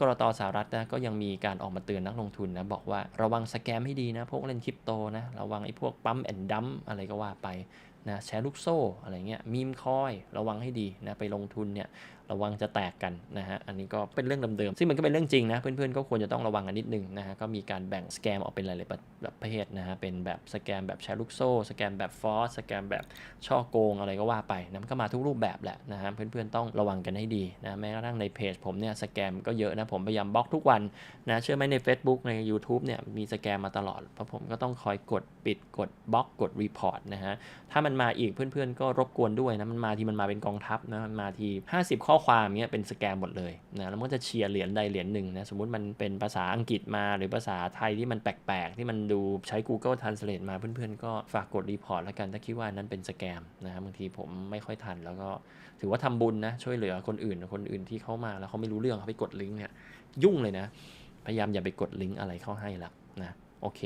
กรตสหรัฐนะก็ยังมีการออกมาเตือนนักลงทุนนะบอกว่าระวังสแกมให้ดีนะพวกเล่นคริปโตนะระวังไอ้พวกปั๊มแอนดัมอะไรก็ว่าไป นะแชร์ลูกโซ่อะไรเงี้ยมีมคอยระวังให้ดีนะไปลงทุนเนี่ยระวังจะแตกกันนะฮะอันนี้ก็เป็นเรื่องเดิมๆซึ่งมันก็เป็นเรื่องจริงนะเพื่อนๆก็ควรจะต้องระวังกันนิดนึงนะฮะก็มีการแบ่งสแกมออกเป็นหลายๆประเภทนะฮะเป็นแบบสแกมแบบแชร์ลูกโซ่สแกมแบบฟอสสแกมแบบช่อโกงอะไรก็ว่าไปนะมันก็มาทุกรูปแบบแหละนะฮะเพื่อนๆต้องระวังกันให้ดีนะแม้กระทั่งในเพจผมเนี่ยสแกมก็เยอะนะผมพยายามบล็อกทุกวันนะเชื่อไหมใน Facebook ใน YouTube เนี่ยมีสแกมมาตลอดเพราะผมก็ต้องคอยกดปิดกดบล็อกกดรีพอร์ตนะฮะถ้ามันมาอีกเพื่อนๆ ก็รบกวนด้วยนะมันมาทีมันมาเป็นกองทัพนะมันมาที 50 ข้อความเนี้ยเป็นสแกมหมดเลยนะแล้วมันก็จะเชียร์เหรียญใดเหรียญหนึ่งนะสมมติมันเป็นภาษาอังกฤษมาหรือภาษาไทยที่มันแปลกๆ ที่มันดูใช้ Google Translate มาเพื่อนๆ ก็ฝากกดรีพอร์ตแล้วกันถ้าคิดว่านั้นเป็นสแกมนะฮะบางทีผมไม่ค่อยทันแล้วก็ถือว่าทำบุญนะช่วยเหลือคนอื่นคนอื่นที่เข้ามาแล้วเขาไม่รู้เรื่องเขาไปกดลิงก์เนี่ยยุ่งเลยนะ พยายามอย่าไปกดลิงก์อะไรเข้าให้ละนะโอเค